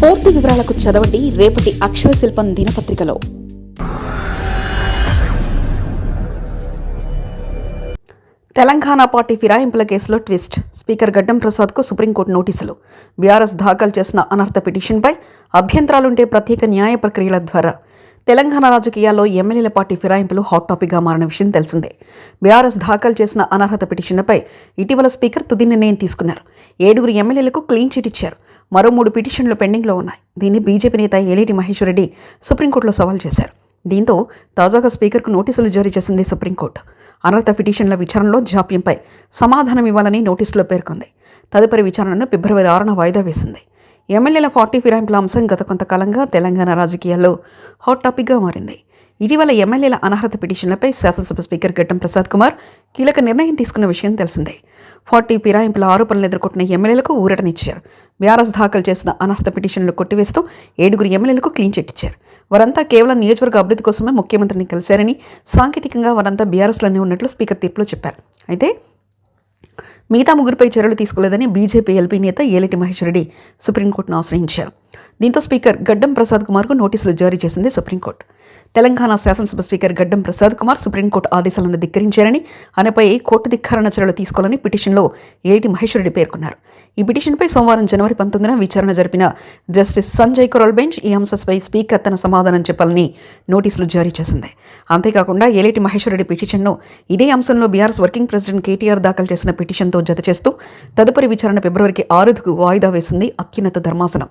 పూర్తి వివరాలకు చదవండి రేపటి అక్షర శిల్పం దినపత్రికలో. తెలంగాణ పార్టీ ఫిరాయింపుల కేసులో ట్విస్ట్. స్పీకర్ గడ్డం ప్రసాద్కు సుప్రీంకోర్టు నోటీసులు. బీఆర్ఎస్ దాఖలు చేసిన అనర్థ పిటిషన్పై అభ్యంతరాలుంటే ప్రత్యేక న్యాయ ప్రక్రియల ద్వారా. తెలంగాణ రాజకీయాల్లో ఎమ్మెల్యేల పార్టీ ఫిరాయింపులు హాట్ టాపిక్గా మారిన విషయం తెలిసిందే. బీఆర్ఎస్ దాఖలు చేసిన అనర్హత పిటిషన్పై ఇటీవల స్పీకర్ తుది నిర్ణయం తీసుకున్నారు. ఏడుగురు ఎమ్మెల్యేలకు క్లీన్ చిట్ ఇచ్చారు. మరో మూడు పిటిషన్లు పెండింగ్లో ఉన్నాయి. దీన్ని బీజేపీ నేత ఏలేటి మహేశ్వర్ రెడ్డి సుప్రీంకోర్టులో సవాల్ చేశారు. దీంతో తాజాగా స్పీకర్కు నోటీసులు జారీ చేసింది సుప్రీంకోర్టు. అనర్హత పిటిషన్ల విచారణలో జాప్యంపై సమాధానం ఇవ్వాలని నోటీసులో పేర్కొంది. తదుపరి విచారణను ఫిబ్రవరి ఆరున వాయిదా వేసింది. ఎమ్మెల్యేల ఫార్టీ ఫిరాయింపుల అంశం గత కొంతకాలంగా తెలంగాణ రాజకీయాల్లో హాట్ టాపిక్గా మారింది. ఇటీవల ఎమ్మెల్యేల అనర్హత పిటిషన్లపై శాసనసభ స్పీకర్ గడ్డం ప్రసాద్ కుమార్ కీలక నిర్ణయం తీసుకున్న విషయం తెలిసిందే. ఫార్టీ ఫిరాయింపుల ఆరోపణలు ఎదుర్కొంటున్న ఎమ్మెల్యేలకు ఊరటనిచ్చారు. బీఆర్ఎస్ దాఖలు చేసిన అనర్హత పిటిషన్లు కొట్టివేస్తూ ఏడుగురు ఎమ్మెల్యేలకు క్లీన్ చిట్ ఇచ్చారు. వారంతా కేవలం నియోజకవర్గ అభివృద్ధి కోసమే ముఖ్యమంత్రిని కలిశారని సాంకేతికంగా వారంతా బీఆర్ఎస్లోనే ఉన్నట్లు స్పీకర్ తీర్పులో చెప్పారు. అయితే మిగతా ముగ్గురిపై చర్యలు తీసుకోలేదని బీజేపీ ఎల్పీ నేత ఏలిటి మహేష్ రెడ్డి సుప్రీంకోర్టును ఆశ్రయించారు. దీంతో స్పీకర్ గడ్డం ప్రసాద్ కుమార్కు నోటీసులు జారీ చేసింది సుప్రీంకోర్టు. తెలంగాణ శాసనసభ స్పీకర్ గడ్డం ప్రసాద్ కుమార్ సుప్రీంకోర్టు ఆదేశాలను ధిక్కరించారని ఆయనపై కోర్టు ధిక్కరణ చర్యలు తీసుకోవాలని పిటిషన్లో ఏటి మహేశ్వరరెడ్డి పేర్కొన్నారు. ఈ పిటిషన్పై సోమవారం జనవరి పంతొమ్మిదిన విచారణ జరిపిన జస్టిస్ సంజయ్ కొరల్ బెంచ్ ఈ అంశంపై స్పీకర్ తన సమాధానం చెప్పాలని నోటీసులు జారీ చేసింది. అంతేకాకుండా ఏలేటి మహేశ్వరరెడ్డి పిటిషన్ను ఇదే అంశంలో బీఆర్ఎస్ వర్కింగ్ ప్రెసిడెంట్ కేటీఆర్ దాఖలు చేసిన పిటిషన్తో జతచేస్తూ తదుపరి విచారణ ఫిబ్రవరికి ఆరుకు వాయిదా వేసింది అత్యున్నత ధర్మాసనం.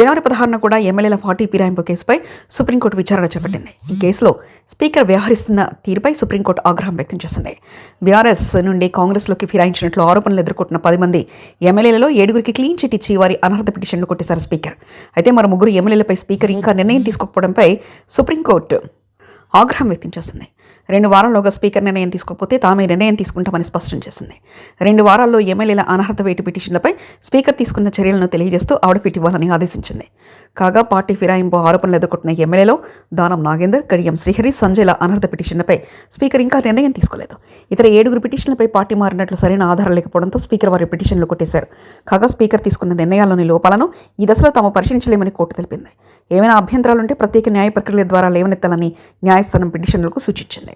జనవరి పదహారున కూడా ఎమ్మెల్యేల పార్టీ ఫిరాయింపు కేసుపై సుప్రీంకోర్టు విచారణ చేపట్టింది. ఈ కేసులో స్పీకర్ వ్యవహరిస్తున్న తీరుపై సుప్రీంకోర్టు ఆగ్రహం వ్యక్తం చేసింది. బీఆర్ఎస్ నుండి కాంగ్రెస్లోకి ఫిరాయించినట్లు ఆరోపణలు ఎదుర్కొంటున్న పది మంది ఎమ్మెల్యేలలో ఏడుగురికి క్లీన్ చిట్ ఇచ్చి వారి అనర్హత పిటిషన్లు కొట్టేశారు స్పీకర్. అయితే మరో ముగ్గురు ఎమ్మెల్యేలపై స్పీకర్ ఇంకా నిర్ణయం తీసుకోకపోవడంపై సుప్రీంకోర్టు ఆగ్రహం వ్యక్తం చేసింది. రెండు వారాల్లోగా స్పీకర్ నిర్ణయం తీసుకోకపోతే తామే నిర్ణయం తీసుకుంటామని స్పష్టం చేసింది. రెండు వారాల్లో ఎమ్మెల్యేల అనర్హత వేటు పిటిషన్లపై స్పీకర్ తీసుకున్న చర్యలను తెలియజేస్తూ ఆవిడఫిట్ ఇవ్వాలని ఆదేశించింది. కాగా పార్టీ ఫిరాయింపు ఆరోపణలు ఎదుర్కొంటున్న ఎమ్మెల్యేలో దానం నాగేందర్ కడియం శ్రీహరి సంజయ్ల అనర్హత పిటిషన్లపై స్పీకర్ ఇంకా నిర్ణయం తీసుకోలేదు. ఇతర ఏడుగురు పిటిషన్లపై పార్టీ మారినట్లు సరైన ఆధారం లేకపోవడంతో స్పీకర్ వారి పిటిషన్లు కొట్టేశారు. కాగా స్పీకర్ తీసుకున్న నిర్ణయాల్లోని లోపాలను ఈ దశలో తాము పరిశీలించలేమని కోర్టు తెలిపింది. ఏమైనా అభ్యంతరాలుంటే ప్రత్యేక న్యాయ ప్రక్రియ ద్వారా లేవనెత్తాలని న్యాయస్థానం పిటిషన్లకు సూచించింది.